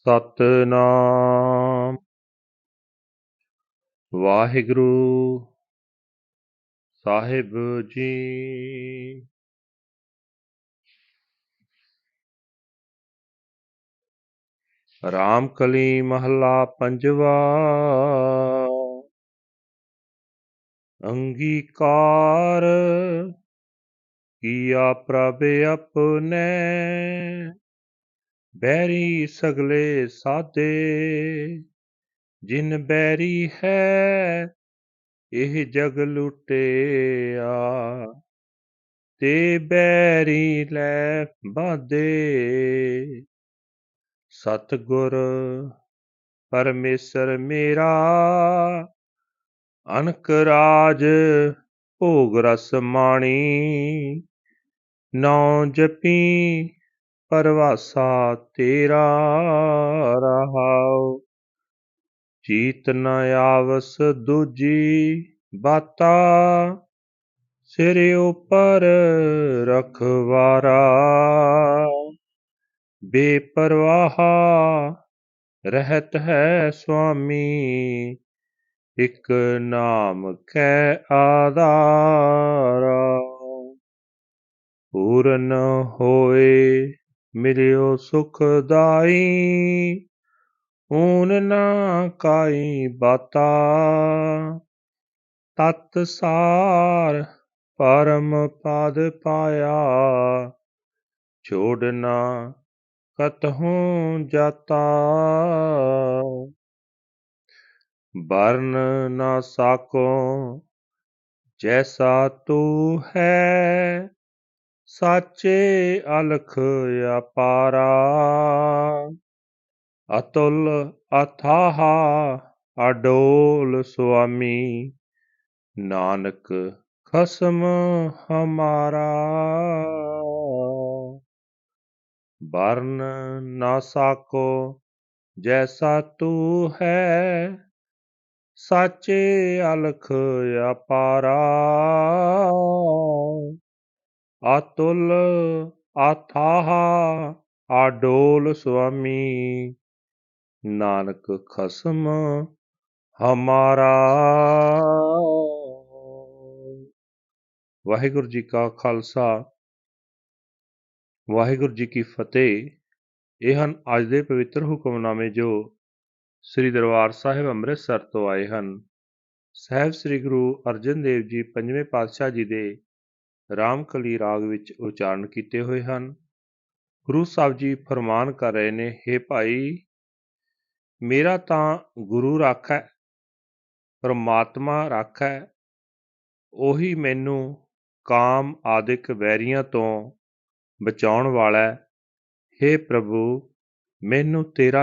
ਸਤਨਾਮ। ਵਾਹਿਗੁਰੂ ਸਾਹਿਬ ਜੀ। ਰਾਮ ਕਲੀ ਮਹੱਲਾ ਪੰਜਵਾ। ਅੰਗੀਕਾਰ ਕੀਆ ਪ੍ਰਭ ਆਪਣੇ। ਬੈਰੀ ਸਗਲੇ ਸਾਦੇ, ਜਿਨ ਬੈਰੀ ਹੈ, ਇਹ ਜਗ ਲੁਟਿਆ। ਤੇ ਬੈਰੀ ਲੈ ਬਾਦੇ। ਸਤਗੁਰ ਪਰਮੇਸ਼ਰ ਮੇਰਾ, ਅਨਕ ਰਾਜ ਭੋਗ ਰਸ ਮਾਣੀ। ਨੌ ਜਪੀ ਪਰਵਾਸਾ ਤੇਰਾ ਰਹਾਉ। ਚੀਤ ਨ ਆਵਸ ਦੂਜੀ ਬਾਤਾ, ਸਿਰ ਉਪਰ ਰਖਵਾਰਾ। ਬੇਪਰਵਾਹ ਰਹਿਤ ਹੈ ਸੁਆਮੀ, ਇਕ ਨਾਮ ਕੈ ਆਧਾਰਾ। ਪੂਰਨ ਹੋਏ ਮਿਲਿਓ ਸੁਖਦਾਈ ਊਨ ਨਾ ਕਾਈ ਬਾਤਾ। ਤਤ ਸਾਰ ਪਰਮ ਪਦ ਪਾਇਆ ਛੋੜਨਾ ਕਤਹੂੰ ਜਾਤਾ। ਵਰਨ ਨਾ ਸਾਕੋ, ਜੈਸਾ ਤੂੰ ਹੈ ਸਾਚੇ ਅਲਖ ਅਪਾਰਾ। ਅਤੁਲ ਅਥਾਹ ਅਡੋਲ ਸੁਆਮੀ। ਨਾਨਕ ਖਸਮ ਹਮਾਰਾ। ਵਰਨ ਨਾ ਸਾਕੋ ਜੈਸਾ ਤੂੰ ਹੈ। ਸਾਚੇ ਅਲਖ ਅਪਾਰਾ। ਅਤੁਲ ਅਥਾਹ ਆਡੋਲ ਸੁਆਮੀ। ਨਾਨਕ ਖਸਮ ਹਮਾਰਾ। ਵਾਹਿਗੁਰੂ ਜੀ ਕਾ ਖਾਲਸਾ। ਵਾਹਿਗੁਰੂ ਜੀ ਕੀ ਫਤਿਹ। ਇਹ ਹਨ ਅੱਜ ਦੇ ਪਵਿੱਤਰ ਹੁਕਮਨਾਮੇ ਜੋ ਸ੍ਰੀ ਦਰਬਾਰ ਸਾਹਿਬ ਅੰਮ੍ਰਿਤਸਰ ਤੋਂ ਆਏ ਹਨ। ਸਹਿਬ ਸ੍ਰੀ ਗੁਰੂ ਅਰਜਨ ਦੇਵ ਜੀ ਪੰਜਵੇਂ ਪਾਤਸ਼ਾਹ ਜੀ ਦੇ ਰਾਮਕਲੀ ਰਾਗ ਵਿੱਚ ਉਚਾਰਨ ਕੀਤੇ ਹੋਏ ਹਨ। ਗੁਰੂ ਸਾਹਿਬ ਜੀ ਫਰਮਾਨ ਕਰ ਰਹੇ ਨੇ हे ਭਾਈ, ਮੇਰਾ ਤਾਂ ਗੁਰੂ ਰਾਖੈ, ਪਰਮਾਤਮਾ ਰਾਖੈ, ਉਹੀ ਮੈਨੂੰ ਕਾਮ ਆਦਿਕ ਵੈਰੀਆਂ ਤੋਂ ਬਚਾਉਣ ਵਾਲਾ ਹੈ। हे ਪ੍ਰਭੂ, ਮੈਨੂੰ ਤੇਰਾ